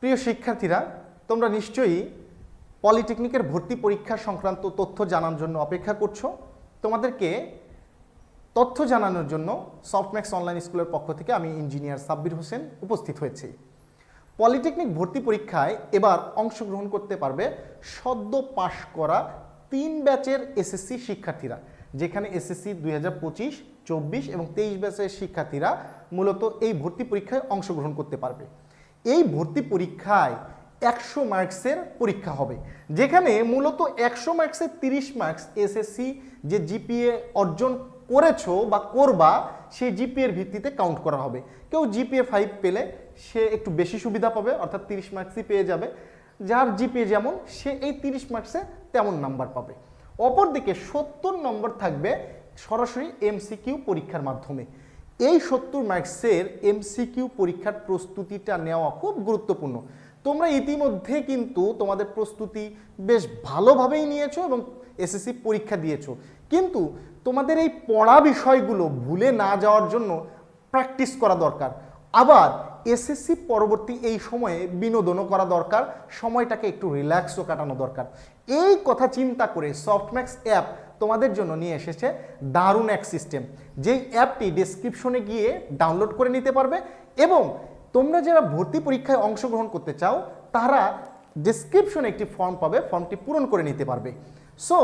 প্রিয় শিক্ষার্থীরা, তোমরা নিশ্চয়ই পলিটেকনিকের ভর্তি পরীক্ষা সংক্রান্ত তথ্য জানার জন্য অপেক্ষা করছ। তোমাদেরকে তথ্য জানানোর জন্য সফটম্যাক্স অনলাইন স্কুলের পক্ষ থেকে আমি ইঞ্জিনিয়ার সাব্বির হোসেন উপস্থিত হয়েছি। পলিটেকনিক ভর্তি পরীক্ষায় এবার অংশগ্রহণ করতে পারবে সদ্য পাশ করা তিন ব্যাচের এসএসসি শিক্ষার্থীরা, যেখানে এসএসসি দুই হাজার পঁচিশ, চব্বিশ এবং তেইশ ব্যাচের শিক্ষার্থীরা মূলত এই ভর্তি পরীক্ষায় অংশগ্রহণ করতে পারবে। এই ভর্তি পরীক্ষায় একশো মার্কসের পরীক্ষা হবে। যেখানে মূলত একশো মার্কসের তিরিশ মার্কস এসএসসি যে জিপিএ অর্জন করেছ বা করবা, সেই জিপিএর ভিত্তিতে কাউন্ট করা হবে। কেউ জিপিএ ফাইভ পেলে সে একটু বেশি সুবিধা পাবে, অর্থাৎ তিরিশ মার্কসই পেয়ে যাবে। যার জিপিএ যেমন, সে এই তিরিশ মার্কসে তেমন নাম্বার পাবে। অপরদিকে সত্তর নম্বর থাকবে সরাসরি এমসিকিউ পরীক্ষার মাধ্যমে। এই সত্তর মার্কসের এমসিকিউ পরীক্ষার প্রস্তুতিটা নেওয়া খুব গুরুত্বপূর্ণ। তোমরা ইতিমধ্যে কিন্তু তোমাদের প্রস্তুতি বেশ ভালোভাবেই নিয়েছো এবং এসএসসি পরীক্ষা দিয়েছ। কিন্তু তোমাদের এই পড়া বিষয়গুলো ভুলে না যাওয়ার জন্য প্র্যাকটিস করা দরকার। আবার এসএসসি পরবর্তী এই সময়ে বিনোদনও করা দরকার, সময়টাকে একটু রিল্যাক্সও কাটানো দরকার। এই কথা চিন্তা করে সফটম্যাক্স অ্যাপ তোমাদের জন্য নিয়ে এসেছে দারুণ এক সিস্টেম যেই অ্যাপটি ডেসক্রিপশনে গিয়ে ডাউনলোড করে নিতে পারবে এবং তোমরা যারা ভর্তি পরীক্ষায় অংশগ্রহণ করতে চাও, তারা ডেসক্রিপশনে একটি ফর্ম পাবে ফর্মটি পূরণ করে নিতে পারবে। সো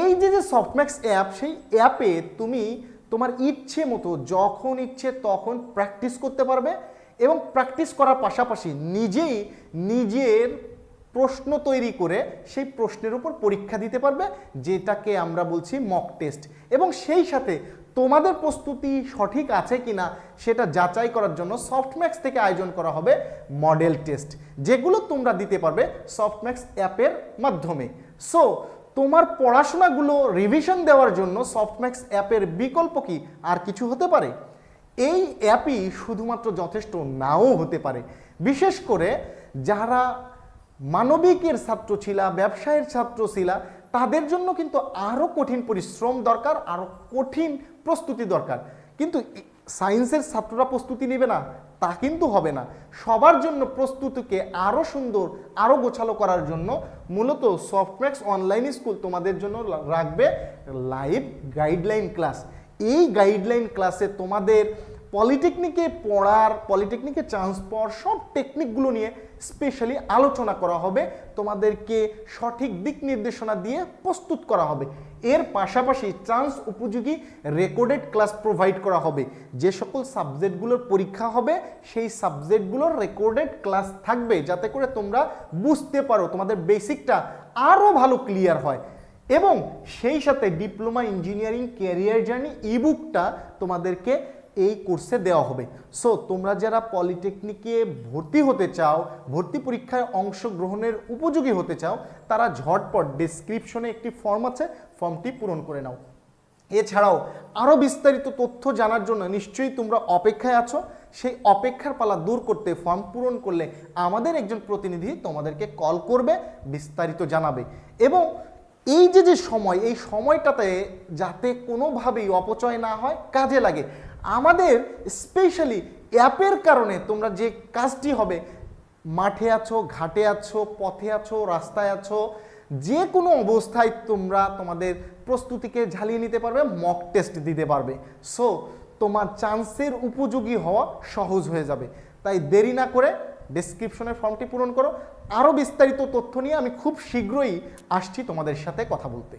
এই যে যে সফটম্যাক্স অ্যাপ সেই অ্যাপে তুমি তোমার ইচ্ছে মতো, যখন ইচ্ছে তখন প্র্যাকটিস করতে পারবে এবং প্র্যাকটিস করার পাশাপাশি নিজেই নিজের প্রশ্ন তৈরি করে সেই প্রশ্নের উপর পরীক্ষা দিতে পারবে, যেটাকে আমরা বলছি মক টেস্ট এবং সেই সাথে তোমাদের প্রস্তুতি সঠিক আছে কিনা সেটা যাচাই করার জন্য সফটম্যাক্স থেকে আয়োজন করা হবে মডেল টেস্ট যেগুলো তোমরা দিতে পারবে সফটম্যাক্স অ্যাপের মাধ্যমে। সো তোমার পড়াশোনাগুলো রিভিশন দেওয়ার জন্য সফটম্যাক্স অ্যাপের বিকল্প কি? আর কিছু হতে পারে? এই অ্যাপই শুধুমাত্র যথেষ্ট নাও হতে পারে। বিশেষ করে যারা মানবিকের ছাত্র ছিলা, ব্যবসায়ের ছাত্র ছিলা, তাদের জন্য কিন্তু আরও কঠিন পরিশ্রম দরকার আরও কঠিন প্রস্তুতি দরকার। কিন্তু সায়েন্সের ছাত্ররা প্রস্তুতি নেবে না, তা কিন্তু হবে না। সবার জন্য প্রস্তুতিকে আরও সুন্দর আরও গোছালো করার জন্য মূলত সফটম্যাক্স অনলাইন স্কুল তোমাদের জন্য রাখবে লাইভ গাইডলাইন ক্লাস এই গাইডলাইন ক্লাসে তোমাদের পলিটেকনিকে পড়ার, পলিটেকনিকে চান্স পাওয়ার সব টেকনিকগুলো নিয়ে স্পেশালি আলোচনা করা হবে। তোমাদেরকে সঠিক দিক নির্দেশনা দিয়ে প্রস্তুত করা হবে। এর পাশাপাশি চান্স উপযোগী রেকর্ডেড ক্লাস প্রোভাইড করা হবে। যে সকল সাবজেক্টগুলোর পরীক্ষা হবে, সেই সাবজেক্টগুলোর রেকর্ডেড ক্লাস থাকবে। যাতে করে তোমরা বুঝতে পারো, তোমাদের বেসিকটা আরও ভালো ক্লিয়ার হয়। এবং সেই সাথে ডিপ্লোমা ইঞ্জিনিয়ারিং ক্যারিয়ার জার্নি ইবুকটা তোমাদেরকে এই কোর্সে দেওয়া হবে। সো তোমরা যারা পলিটেকনিকে ভর্তি হতে চাও, ভর্তি পরীক্ষায় অংশগ্রহণের উপযোগী হতে চাও, তারা ঝটপট ডিসক্রিপশনে একটি ফর্ম আছে ফর্মটি পূরণ করে নাও। এছাড়াও আরও বিস্তারিত তথ্য জানার জন্য নিশ্চয়ই তোমরা অপেক্ষায় আছো। সেই অপেক্ষার পালা দূর করতে ফর্ম পূরণ করলে আমাদের একজন প্রতিনিধি তোমাদেরকে কল করবে, বিস্তারিত জানাবে। এবং এই যে যে সময়, এই সময়টাতে যাতে কোনোভাবেই অপচয় না হয়, কাজে লাগে। আমাদের স্পেশালি অ্যাপের কারণে তোমরা যে কাজটি হবে, মাঠে আছো, ঘাটে আছো, পথে আছো, রাস্তায় আছো যে কোনো অবস্থায় তোমরা তোমাদের প্রস্তুতিকে ঝালিয়ে নিতে পারবে মক টেস্ট দিতে পারবে। সো তোমার চান্সের উপযোগী হওয়া সহজ হয়ে যাবে। তাই দেরি না করে ডেসক্রিপশনের ফর্মটি পূরণ করো। আরও বিস্তারিত তথ্য নিয়ে আমি খুব শীঘ্রই আসছি তোমাদের সাথে কথা বলতে।